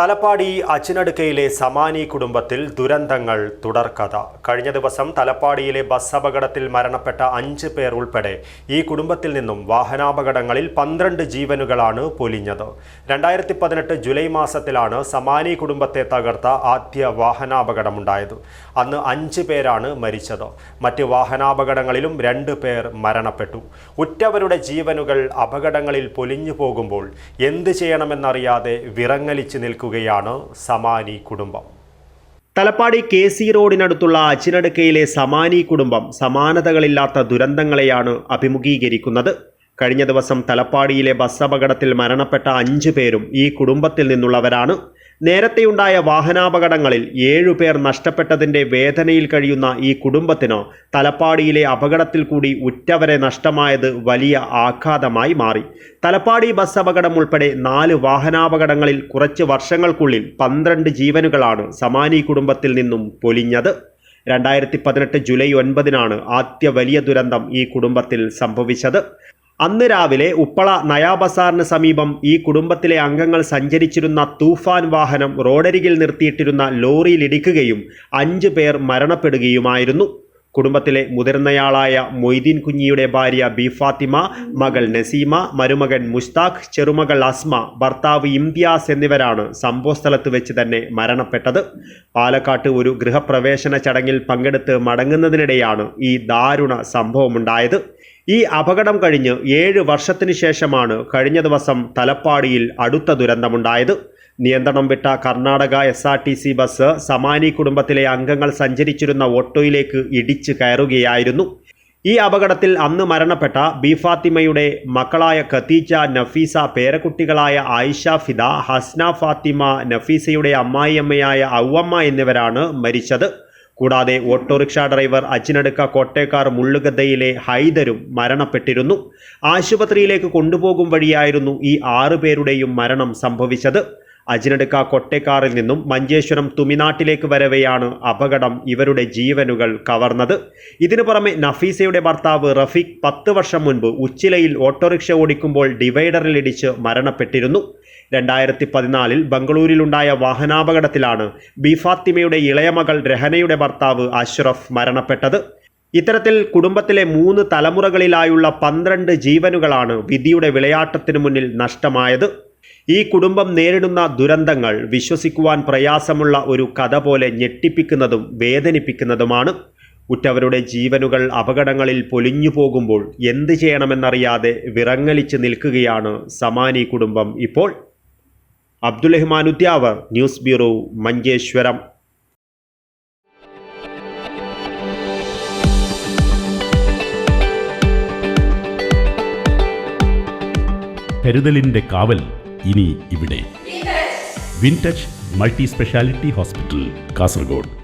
തലപ്പാടി അച്ചിനടുക്കയിലെ സമാനി കുടുംബത്തിൽ ദുരന്തങ്ങൾ തുടർക്കഥ. കഴിഞ്ഞ ദിവസം തലപ്പാടിയിലെ ബസ് അപകടത്തിൽ മരണപ്പെട്ട അഞ്ച് പേർ ഉൾപ്പെടെ ഈ കുടുംബത്തിൽ നിന്നും വാഹനാപകടങ്ങളിൽ പന്ത്രണ്ട് ജീവനുകളാണ് പൊലിഞ്ഞത്. രണ്ടായിരത്തി പതിനെട്ട് ജൂലൈ മാസത്തിലാണ് സമാനി കുടുംബത്തെ തകർത്ത ആദ്യ വാഹനാപകടമുണ്ടായത്. അന്ന് അഞ്ച് പേരാണ് മരിച്ചത്. മറ്റ് വാഹനാപകടങ്ങളിലും രണ്ട് പേർ മരണപ്പെട്ടു. ഉറ്റവരുടെ ജീവനുകൾ അപകടങ്ങളിൽ പൊലിഞ്ഞു പോകുമ്പോൾ എന്ത് ചെയ്യണമെന്നറിയാതെ വിറങ്ങലിച്ച് നിൽക്കുകയാണ് സമാനി കുടുംബം. തലപ്പാടി കെ സി റോഡിനടുത്തുള്ള അച്ചിനടുക്കയിലെ സമാനി കുടുംബം സമാനതകളില്ലാത്ത ദുരന്തങ്ങളെയാണ് അഭിമുഖീകരിക്കുന്നത്. കഴിഞ്ഞ ദിവസം തലപ്പാടിയിലെ ബസ് അപകടത്തിൽ മരണപ്പെട്ട അഞ്ചു പേരും ഈ കുടുംബത്തിൽ നിന്നുള്ളവരാണ്. നേരത്തെയുണ്ടായ വാഹനാപകടങ്ങളിൽ ഏഴുപേർ നഷ്ടപ്പെട്ടതിന്റെ വേദനയിൽ കഴിയുന്ന ഈ കുടുംബത്തിന് തലപ്പാടിയിലെ അപകടത്തിൽ കൂടി ഉറ്റവരെ നഷ്ടമായത് വലിയ ആഘാതമായി മാറി. തലപ്പാടി ബസ് അപകടം ഉൾപ്പെടെ നാല് വാഹനാപകടങ്ങളിൽ കുറച്ച് വർഷങ്ങൾക്കുള്ളിൽ പന്ത്രണ്ട് ജീവനുകളാണ് സമാനി കുടുംബത്തിൽ നിന്നും പൊലിഞ്ഞത്. രണ്ടായിരത്തി പതിനെട്ട് ജൂലൈ ഒൻപതിനാണ് ആദ്യ വലിയ ദുരന്തം ഈ കുടുംബത്തിൽ സംഭവിച്ചത്. അന്ന് രാവിലെ ഉപ്പള നയാബസാറിന് സമീപം ഈ കുടുംബത്തിലെ അംഗങ്ങൾ സഞ്ചരിച്ചിരുന്ന തൂഫാൻ വാഹനം റോഡരികിൽ നിർത്തിയിട്ടിരുന്ന ലോറിയിലിടിക്കുകയും അഞ്ചു പേർ മരണപ്പെടുകയുമായിരുന്നു. കുടുംബത്തിലെ മുതിർന്നയാളായ മൊയ്തീൻ കുഞ്ഞിയുടെ ഭാര്യ ബി ഫാത്തിമ മകൾ നസീമ മരുമകൻ മുഷ്താഖ് ചെറുമകൾ അസ്മ ഭർത്താവ് ഇംതിയാസ് എന്നിവരാണ് സംഭവസ്ഥലത്ത് വെച്ച് തന്നെ മരണപ്പെട്ടത്. പാലക്കാട്ട് ഒരു ഗൃഹപ്രവേശന ചടങ്ങിൽ പങ്കെടുത്ത് മടങ്ങുന്നതിനിടെയാണ് ഈ ദാരുണ സംഭവമുണ്ടായത്. ഈ അപകടം കഴിഞ്ഞ് ഏഴ് വർഷത്തിന് ശേഷമാണ് കഴിഞ്ഞ ദിവസം തലപ്പാടിയിൽ അടുത്ത ദുരന്തമുണ്ടായത്. നിയന്ത്രണം വിട്ട Karnataka S R T C bus Samani കുടുംബത്തിലെ അംഗങ്ങൾ സഞ്ചരിച്ചിരുന്ന ഓട്ടോയിലേക്ക് ഇടിച്ച് കയറുകയായിരുന്നു. ഈ അപകടത്തിൽ അന്ന് മരണപ്പെട്ട ബി ഫാത്തിമയുടെ മക്കളായ ഖത്തീജ നഫീസ പേരക്കുട്ടികളായ ആയിഷ ഫിദ ഹസ്ന ഫാത്തിമ നഫീസയുടെ അമ്മായിയമ്മയായ ഔവമ്മ എന്നിവരാണ് മരിച്ചത്. കൂടാതെ ഓട്ടോറിക്ഷ ഡ്രൈവർ അജിനടുക്ക കോട്ടേക്കാർ മുള്ളുഗദ്ദയിലെ ഹൈദരും മരണപ്പെട്ടിരുന്നു. ആശുപത്രിയിലേക്ക് കൊണ്ടുപോകും വഴിയായിരുന്നു ഈ ആറുപേരുടെയും മരണം സംഭവിച്ചത്. അജിനടുക്ക കൊട്ടേക്കാറിൽ നിന്നും മഞ്ചേശ്വരം തുമിനാട്ടിലേക്ക് വരവെയാണ് അപകടം ഇവരുടെ ജീവനുകൾ കവർന്നത്. ഇതിനു പുറമെ നഫീസയുടെ ഭർത്താവ് റഫീഖ് പത്ത് വർഷം മുൻപ് ഉച്ചിലയിൽ ഓട്ടോറിക്ഷ ഓടിക്കുമ്പോൾ ഡിവൈഡറിലിടിച്ച് മരണപ്പെട്ടിരുന്നു. രണ്ടായിരത്തി പതിനാലിൽ ബംഗളൂരിലുണ്ടായ വാഹനാപകടത്തിലാണ് ബിഫാത്തിമയുടെ ഇളയ മകൾ രഹനയുടെ ഭർത്താവ് അഷ്റഫ് മരണപ്പെട്ടത്. ഇത്തരത്തിൽ കുടുംബത്തിലെ മൂന്ന് തലമുറകളിലായുള്ള പന്ത്രണ്ട് ജീവനുകളാണ് വിധിയുടെ വിളയാട്ടത്തിനു മുന്നിൽ നഷ്ടമായത്. ഈ കുടുംബം നേരിടുന്ന ദുരന്തങ്ങൾ വിശ്വസിക്കുവാൻ പ്രയാസമുള്ള ഒരു കഥ പോലെ ഞെട്ടിപ്പിക്കുന്നതും വേദനിപ്പിക്കുന്നതുമാണ്. ഉറ്റവരുടെ ജീവനുകൾ അപകടങ്ങളിൽ പൊലിഞ്ഞു പോകുമ്പോൾ എന്ത് ചെയ്യണമെന്നറിയാതെ വിറങ്ങലിച്ച് നിൽക്കുകയാണ് സമാനി കുടുംബം ഇപ്പോൾ. Abdul Udyavar news bureau Manjeshwaram. കരുതലിന്റെ കാവൽ ഇനി ഇവിടെ. Wintouch multi speciality hospital Kasaragod.